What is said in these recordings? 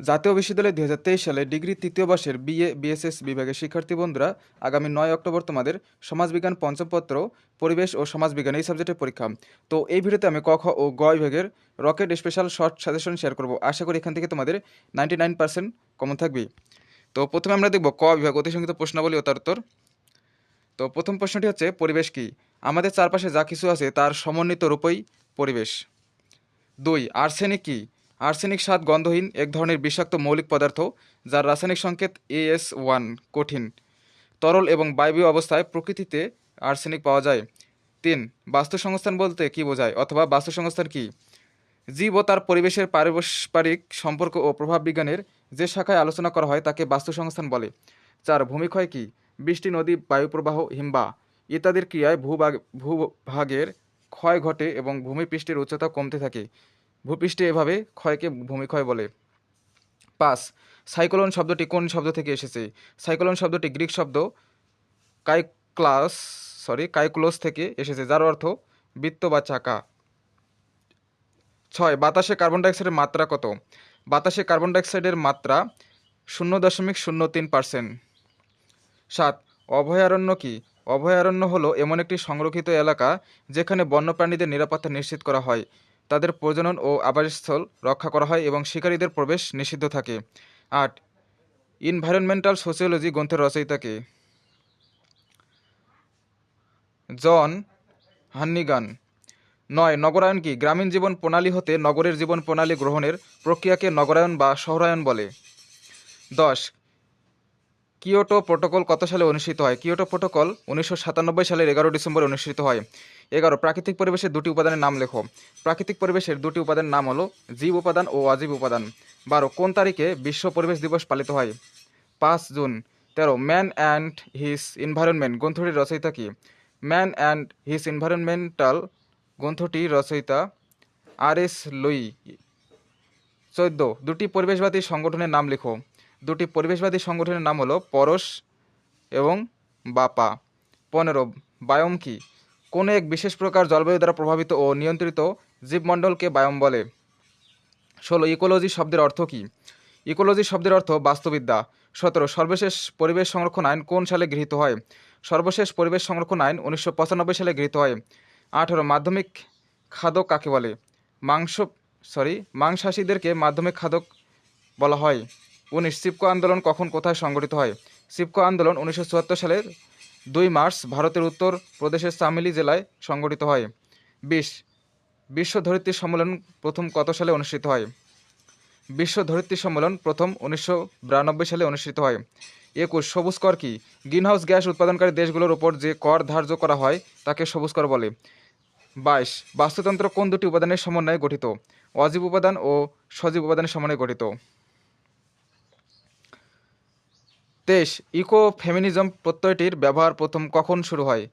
জাতীয় বিশ্ববিদ্যালয় দুই হাজার তেইশ সালে ডিগ্রি তৃতীয় বর্ষের বিএ, বিএসএস বিভাগের শিক্ষার্থী বন্ধুরা আগামী নয় অক্টোবর তোমাদের সমাজবিজ্ঞান পঞ্চম পত্র পরিবেশ ও সমাজবিজ্ঞান এই সাবজেক্টের পরীক্ষা। তো এই ভিডিওতে আমি ক, খ ও গ বিভাগের rocket special short suggestion share করব। আশা করি এখান থেকে তোমাদের নাইনটি নাইন পার্সেন্ট কমন থাকবে। তো প্রথমে আমরা দেখব ক বিভাগ অতি সংক্ষিপ্ত প্রশ্নাবলী ও তার উত্তর। তো প্রথম প্রশ্নটি হচ্ছে, পরিবেশ কি? আমাদের চারপাশে যা কিছু আছে তার সমন্বিত রূপই পরিবেশ। দুই, আর্সেনিক কি? আর্সেনিক স্বাদ গন্ধহীন, এক ধরনের বিষাক্ত মৌলিক পদার্থ যার রাসায়নিক সংকেত এএস ওয়ান কঠিন, তরল এবং বায়বীয় অবস্থায় প্রকৃতিতে আর্সেনিক পাওয়া যায়। তিন বাস্তু সংস্থান বলতে কি বোঝায় অথবা বাস্তু সংস্থান কি? জীব ও তার পরিবেশের পারস্পরিক সম্পর্ক ও প্রভাব বিজ্ঞানের যে শাখায় আলোচনা করা হয় তাকে বাস্তু সংস্থান বলে। চার, ভূমিক্ষয় কি? বৃষ্টি, নদী, বায়ুপ্রবাহ হিমবা ইত্যাদির ক্রিয়ায় ভূভাগ, ভূভাগের ক্ষয় ঘটে এবং ভূমিপৃষ্ঠের উচ্চতা কমতে থাকে। ভূপৃষ্ঠে এভাবে ক্ষয়কে ভূমিক্ষয় বলে। পাঁচ, সাইক্লোন শব্দটি কোন শব্দ থেকে এসেছে? সাইক্লোন শব্দটি গ্রিক শব্দ কাইক্লাস সরি কাইক্লোস থেকে এসেছে, যার অর্থ বৃত্ত বা চাকা। ছয়, বাতাসে কার্বন ডাইঅক্সাইডের মাত্রা কত? বাতাসে কার্বন ডাইঅক্সাইডের মাত্রা শূন্য দশমিক শূন্য তিন পার্সেন্ট সাত, অভয়ারণ্য কি? অভয়ারণ্য হলো এমন একটি সংরক্ষিত এলাকা যেখানে বন্যপ্রাণীদের নিরাপত্তা নিশ্চিত করা হয়। তাদের প্রজনন ও আবাসস্থল রক্ষা করা হয় এবং শিকারীদের প্রবেশ নিষিদ্ধ থাকে। আট ইনভায়রনমেন্টাল সোসিওলজি গ্রন্থের রচয়িতাকে। জন হান্নিগান। নয়, নগরায়ন কি? গ্রামীণ জীবন প্রণালী হতে নগরের জীবন প্রণালী গ্রহণের প্রক্রিয়াকে নগরায়ন বা শহরায়ন বলে। দশ কিয়োটো প্রোটোকল কত সালে অনুষ্ঠিত হয়? কিয়োটো প্রোটোকল উনিশশো সাতানব্বই সালের এগারো ডিসেম্বর অনুষ্ঠিত হয়। এগারো, প্রাকৃতিক পরিবেশের দুটি উপাদানের নাম লেখো। প্রাকৃতিক পরিবেশের দুটি উপাদানের নাম হলো জীব উপাদান ও অজীব উপাদান। বারো, কোন তারিখে বিশ্ব পরিবেশ দিবস পালিত হয়? পাঁচ জুন। তেরো, ম্যান অ্যান্ড হিস এনভায়রনমেন্ট গ্রন্থটির রচয়িতা কি? ম্যান অ্যান্ড হিস এনভায়রনমেন্টাল গ্রন্থটির রচয়িতা আর এস লুই। চোদ্দ, দুটি পরিবেশবাদী সংগঠনের নাম লেখো। দুটি পরিবেশবাদী সংগঠনের নাম হলো পরশ এবং বাপা। পনেরো, বায়ম কি? কোনো এক বিশেষ প্রকার জলবায়ু দ্বারা প্রভাবিত ও নিয়ন্ত্রিত জীবমণ্ডলকে বায়ম বলে। ষোলো, ইকোলজি শব্দের অর্থ কী? ইকোলজি শব্দের অর্থ বাস্তুবিদ্যা। সতেরো, সর্বশেষ পরিবেশ সংরক্ষণ আইন কোন সালে গৃহীত হয়? সর্বশেষ পরিবেশ সংরক্ষণ আইন উনিশশো পঁচানব্বই সালে গৃহীত হয়। আঠারো, মাধ্যমিক খাদক কাকে বলে? মাংস সরি মাংসাশীদেরকে মাধ্যমিক খাদক বলা হয়। উনিশ সিপকো আন্দোলন কখন কোথায় সংগঠিত হয়? সিপকো আন্দোলন উনিশশো চুয়াত্তর সালের দুই মার্চ ভারতের উত্তর প্রদেশের চামেলি জেলায় সংগঠিত হয়। বিশ, বিশ্ব ধরিত্রী সম্মেলন প্রথম কত সালে অনুষ্ঠিত হয়? বিশ্ব ধরিত্রী সম্মেলন প্রথম উনিশশো বিরানব্বই সালে অনুষ্ঠিত হয়। একুশ, সবুজ কর কি? গ্রিনহাউস গ্যাস উৎপাদনকারী দেশগুলোর উপর যে কর ধার্য করা হয়, তাকে সবুজ কর বলে। বাইশ, বাস্তুতন্ত্র কোন দুটি উপাদানের সমন্বয়ে গঠিত? অজীব উপাদান ও সজীব উপাদানের সমন্বয়ে গঠিত। তেইশ ইকো ফেমিনিজম প্রত্যয়টির ব্যবহার প্রথম কখন শুরু হয়?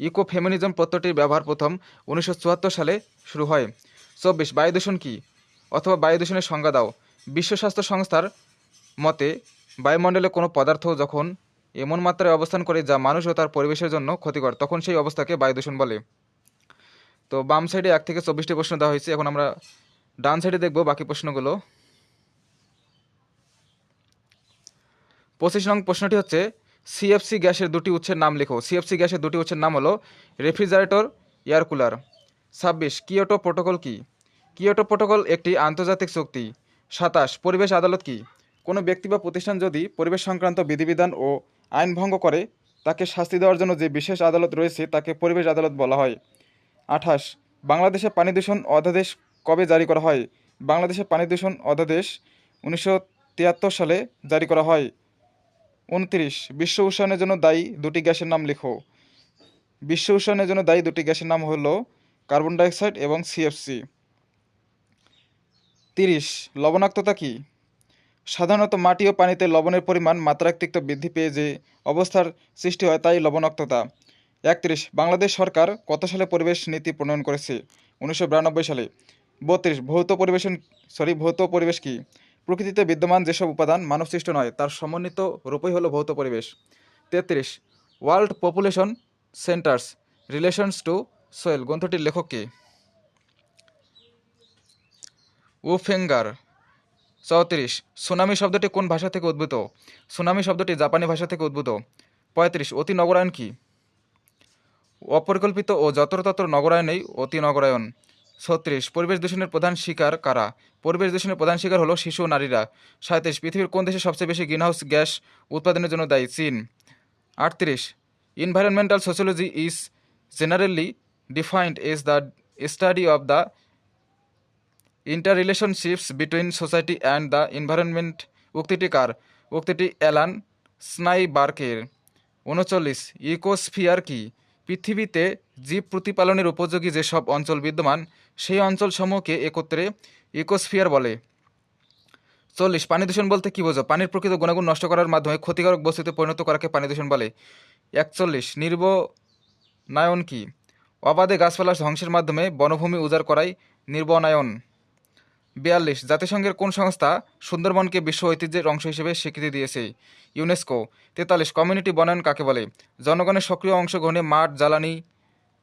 ইকো ফেমিনিজম প্রত্যয়টির ব্যবহার প্রথম উনিশশো চুয়াত্তর সালে শুরু হয়। চব্বিশ, বায়ু দূষণ কী? অথবা বায়ু দূষণের সংজ্ঞা দাও। বিশ্ব স্বাস্থ্য সংস্থার মতে, বায়ুমণ্ডলে কোনো পদার্থ যখন এমন মাত্রায় অবস্থান করে যা মানুষ ও তার পরিবেশের জন্য ক্ষতিকর, তখন সেই অবস্থাকে বায়ু দূষণ বলে। তো বাম সাইডে এক থেকে চব্বিশটি প্রশ্ন দেওয়া হয়েছে। এখন আমরা ডান সাইডে দেখব বাকি প্রশ্নগুলো। পঁচিশ নং প্রশ্নটি হচ্ছে সিএফসি গ্যাসের দুটি উৎসের নাম লেখো। সিএফসি গ্যাসের দুটি উৎসের নাম হলো রেফ্রিজারেটর, এয়ার কুলার। ছাব্বিশ, কিয়োটো প্রোটোকল কি? কিয়োটো প্রোটোকল একটি আন্তর্জাতিক চুক্তি সাতাশ, পরিবেশ আদালত কি? কোনো ব্যক্তি বা প্রতিষ্ঠান যদি পরিবেশ সংক্রান্ত বিধিবিধান ও আইন ভঙ্গ করে, তাকে শাস্তি দেওয়ার জন্য যে বিশেষ আদালত রয়েছে, তাকে পরিবেশ আদালত বলা হয়। আঠাশ, বাংলাদেশে পানি দূষণ অধ্যাদেশ কবে জারি করা হয়? বাংলাদেশে পানি দূষণ অধ্যাদেশ উনিশশো তিয়াত্তর সালে জারি করা হয়। উনত্রিশ বিশ্ব উষ্ণায়নের জন্য দায়ী দুটি গ্যাসের নাম লেখো। বিশ্ব উষ্ণায়নের জন্য দায়ী দুটি গ্যাসের নাম হলো কার্বন ডাইঅক্সাইড এবং সিএফসি তিরিশ, লবণাক্ততা কি? সাধারণত মাটি ও পানিতে লবণের পরিমাণ মাত্রাতিরিক্ত বৃদ্ধি পেয়ে যে অবস্থার সৃষ্টি হয় তাই লবণাক্ততা। একত্রিশ, বাংলাদেশ সরকার কত সালে পরিবেশ নীতি প্রণয়ন করেছে? উনিশশো বিরানব্বই সালে। বত্রিশ, ভৌত পরিবেশন, সরি, ভৌত পরিবেশ কি? প্রকৃতিতে বিদ্যমান যেসব উপাদান মানবসৃষ্ট নয়, তার সমন্বিত রূপই হলো ভৌত পরিবেশ। তেত্রিশ world population centres relations to soil গ্রন্থটির লেখক কে? উফেঙ্গার চৌত্রিশ, সুনামি শব্দটি কোন ভাষা থেকে উদ্ভূত? সুনামি শব্দটি জাপানি ভাষা থেকে উদ্ভূত। পঁয়ত্রিশ, অতি নগরায়ন কি? অপরিকল্পিত ও যত্রতত্র নগরায়নেই অতি নগরায়ন। ছত্রিশ, পরিবেশ দূষণের প্রধান শিকার কারা? পরিবেশ দূষণের প্রধান শিকার হলো শিশু নারীরা। সাঁত্রিশ পৃথিবীর কোন দেশে সবচেয়ে বেশি গ্রিনহাউস গ্যাস উৎপাদনের জন্য দায়ী? চীন। আটত্রিশ, environmental sociology is generally defined as the study of the interrelationships between society and the environment উক্তিটি কার? উক্তিটি অ্যালান স্নাইবার্কের উনচল্লিশ, ইকোস্ফিয়ার কি? পৃথিবীতে জীব প্রতিপালনের উপযোগী যেসব অঞ্চল বিদ্যমান সেই অঞ্চলসমূহকে একত্রে ইকোস্ফিয়ার বলে। চল্লিশ, পানি দূষণ বলতে কী বোঝো? পানির প্রকৃত গুণাগুণ নষ্ট করার মাধ্যমে ক্ষতিকারক বস্তুতে পরিণত করাকে পানি দূষণ বলে। একচল্লিশ, নির্বনায়ন কি? অবাধে গাছপালা ধ্বংসের মাধ্যমে বনভূমি উজাড় করাই নির্বনায়ন। বিয়াল্লিশ, জাতিসংঘের কোন সংস্থা সুন্দরবনকে বিশ্ব ঐতিহ্যের অংশ হিসেবে স্বীকৃতি দিয়েছে? ইউনেস্কো। তেতাল্লিশ, কমিউনিটি বনায়ন কাকে বলে? জনগণের সক্রিয় অংশগ্রহণে মাঠ, জ্বালানি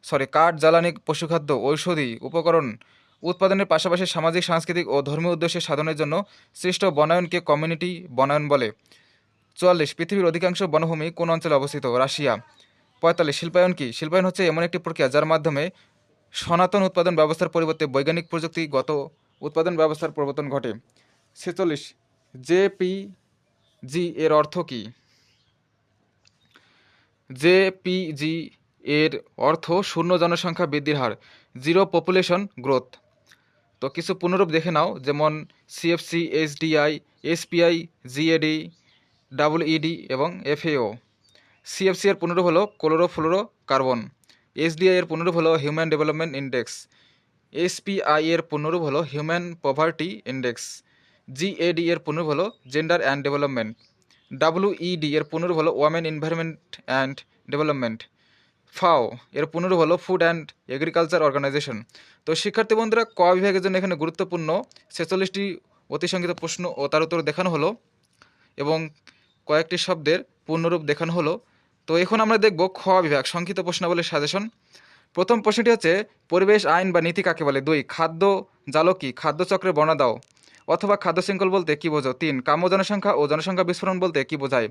সরি, কাঠ, জ্বালানি, পশুখাদ্য, ঔষধি উপকরণ উৎপাদনের পাশাপাশি সামাজিক, সাংস্কৃতিক ও ধর্মীয় উদ্দেশ্যে সাধনের জন্য সৃষ্ট বনায়নকে কমিউনিটি বনায়ন বলে। চুয়াল্লিশ, পৃথিবীর অধিকাংশ বনভূমি কোন অঞ্চলে অবস্থিত? রাশিয়া। পঁয়তাল্লিশ, শিল্পায়ন কি? শিল্পায়ন হচ্ছে এমন একটি প্রক্রিয়া যার মাধ্যমে সনাতন উৎপাদন ব্যবস্থার পরিবর্তে বৈজ্ঞানিক প্রযুক্তিগত উৎপাদন ব্যবস্থার প্রবর্তন ঘটে। ছেচল্লিশ জেপিজি এর অর্থ কী? জেপিজি এর অর্থ শূন্য জনসংখ্যা বৃদ্ধির হার জিরো পপুলেশন গ্রোথ তো কিছু পুনরূপ দেখে নাও, যেমন CFC SDI SPI GAD double ED এবং এফএও সিএফসি এর পুনরূপ হলো ক্লোরোফ্লোরো কার্বন এসডিআই এর পুনরূপ হলো হিউম্যান ডেভেলপমেন্ট ইন্ডেক্স এসপিআই এর পুনরূপ হলো হিউম্যান পভার্টি ইন্ডেক্স জিএডি এর পুনরূপ হলো জেন্ডার অ্যান্ড ডেভেলপমেন্ট ডাব্লিউইডি এর পুনরূপ হলো ওয়ামেন এনভায়রনমেন্ট অ্যান্ড ডেভেলপমেন্ট ফাও, এর পুনরূপ হলো ফুড অ্যান্ড এগ্রিকালচার অর্গানাইজেশন তো শিক্ষার্থী বন্ধুরা, ক বিভাগের জন্য এখানে গুরুত্বপূর্ণ ছেচল্লিশটি অতিসংখ্যিত প্রশ্ন ও তার উত্তর দেখানো হলো এবং কয়েকটি শব্দের পূর্ণরূপ দেখানো হলো। তো এখন আমরা দেখব খ বিভাগ, সংক্ষিপ্ত প্রশ্নাবলীর সাজেশন। প্রথম প্রশ্নটি হচ্ছে, পরিবেশ, আইন বা নীতি কাকে বলে? দুই, খাদ্য জালকি খাদ্য চক্রের বর্ণনা দাও। অথবা খাদ্য শৃঙ্খল বলতে কী বোঝো? তিন, কাম্য জনসংখ্যা ও জনসংখ্যা বিস্ফোরণ বলতে কী বোঝায়?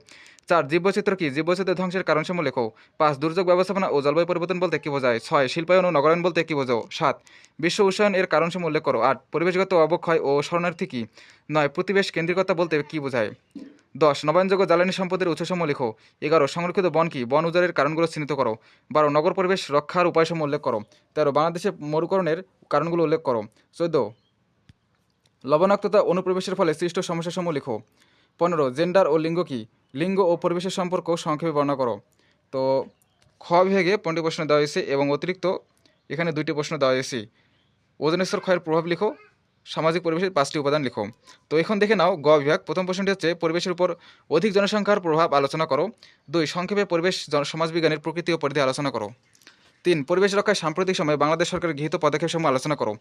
চার, জীববৈচিত্র্য কি? জীববৈচিত্র্য ধ্বংসের কারণসমূহ লেখো। পাঁচ, দুর্যোগ ব্যবস্থাপনা ও জলবায়ু পরিবর্তন বলতে কী বোঝায়? ছয়, শিল্পায়ন ও নগরায়ন বলতে কী বোঝো? সাত, বিশ্ব উষ্ণায়ন এর কারণসমূহ উল্লেখ করো। আট, পরিবেশগত অবক্ষয় ও শরণার্থী কি? নয়, প্রতিবেশ কেন্দ্রিকতা বলতে কী বোঝায়? দশ, নবায়নযোগ্য জ্বালানি সম্পদের উৎসসমূহ লেখো। এগারো, সংরক্ষিত বন কি? বন উজাড়ের কারণগুলো চিহ্নিত করো। বারো, নগর পরিবেশ রক্ষার উপায়সমূহ উল্লেখ করো। তেরো বাংলাদেশে মরুকরণের কারণগুলো উল্লেখ করো। চোদ্দ লবণাক্ততা অনুপ্রবেশের ফলে সৃষ্ট সমস্যাসমূহ লিখো। পনেরো জেন্ডার ও লিঙ্গ কি? লিঙ্গ ও পরিবেশের সম্পর্ক সংক্ষেপে বর্ণনা করো। তো, খ বিভাগে পনেরোটি প্রশ্ন দেওয়া হয়েছে এবং অতিরিক্ত এখানে দুইটি প্রশ্ন দেওয়া হয়েছে। ওজন স্তর ক্ষয়ের প্রভাব লিখো, সামাজিক পরিবেশের পাঁচটি উপাদান লিখো। তো, এখন দেখে নাও গ বিভাগ। প্রথম প্রশ্নটি হচ্ছে, পরিবেশের উপর অধিক জনসংখ্যার প্রভাব আলোচনা করো। দুই, সংক্ষেপে পরিবেশ সমাজবিজ্ঞানের প্রকৃতি ও পরিধি আলোচনা করো। তিন, পরিবেশ রক্ষায় সাম্প্রতিক সময়ে বাংলাদেশ সরকারের গৃহীত পদক্ষেপসমূহ আলোচনা করো,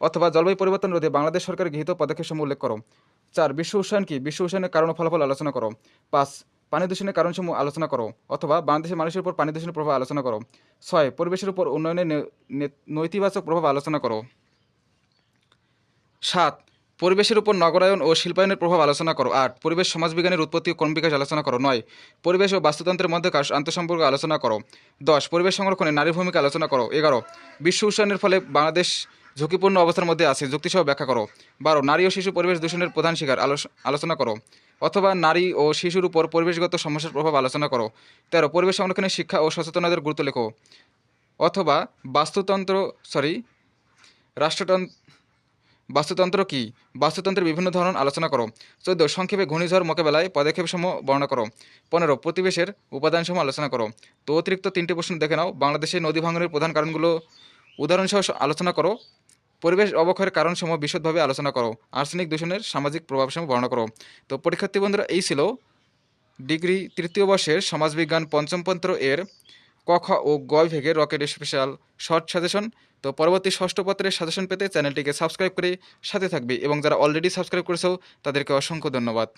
অথবা জলবায়ু পরিবর্তন রোধে বাংলাদেশ সরকারের গৃহীত পদক্ষেপসমূহ উল্লেখ করো। চার, বিশ্ব উষ্ণায়ন কি? বিশ্ব উষ্ণায়নের কারণ ও ফলাফল আলোচনা করো। পাঁচ, পানি দূষণের কারণসমূহ আলোচনা করো, অথবা বাংলাদেশের মানুষের উপর পানি দূষণের প্রভাব আলোচনা করো। ছয়, পরিবেশের উপর উন্নয়নের নৈতিবাচক প্রভাব আলোচনা করো। সাত পরিবেশের উপর নগরায়ন ও শিল্পায়নের প্রভাব আলোচনা করো। আট, পরিবেশ, সমাজবিজ্ঞানের উৎপত্তি ও ক্রম বিকাশ আলোচনা করো। নয়, পরিবেশ ও বাস্তুতন্ত্রের মধ্যে আন্তঃসম্পর্ক আলোচনা করো। দশ, পরিবেশ সংরক্ষণে নারীর ভূমিকা আলোচনা করো। এগারো, বিশ্ব উষ্ণায়নের ফলে বাংলাদেশ ঝুঁকিপূর্ণ অবস্থার মধ্যে আছে, যুক্তিসহ ব্যাখ্যা করো। বারো, নারী ও শিশু পরিবেশ দূষণের প্রধান শিকার আলোচনা করো। অথবা নারী ও শিশুর উপর পরিবেশগত সমস্যার প্রভাব আলোচনা করো। তেরো, পরিবেশ সংরক্ষণে শিক্ষা ও সচেতনতার গুরুত্ব লেখো। অথবা বাস্তুতন্ত্র, সরি, রাষ্ট্রতন্ত্র বাস্তুতন্ত্র কি? বাস্তুতন্ত্রের বিভিন্ন ধরন আলোচনা করো। চোদ্দ, সংক্ষেপে ঘূর্ণিঝড় মোকাবেলায় পদক্ষেপসমূহ বর্ণনা করো। পনেরো, প্রতিবেশের উপাদানসমূহ আলোচনা করো। তো অতিরিক্ত তিনটি প্রশ্ন দেখে নাও। বাংলাদেশে নদী ভাঙনের প্রধান কারণগুলো উদাহরণসহ আলোচনা করো। পরিবেশ অবক্ষয়ের কারণসমূহ বিশদভাবে আলোচনা করো। আর্সেনিক দূষণের সামাজিক প্রভাবসমূহ বর্ণনা করো। তো পরীক্ষার্থী বন্ধুরা, এই ছিল ডিগ্রি তৃতীয় বর্ষের সমাজবিজ্ঞান পঞ্চম পত্র এর খ ও গ ভেগে রকেট স্পেশাল শর্ট সাজেশন। তো পরবর্তী ষষ্ঠ পত্রের সাজেশন পেতে চ্যানেলটিকে সাবস্ক্রাইব করে সাথে থাকবে এবং যারা অলরেডি সাবস্ক্রাইব করেছ, তাদেরকে অসংখ্য ধন্যবাদ।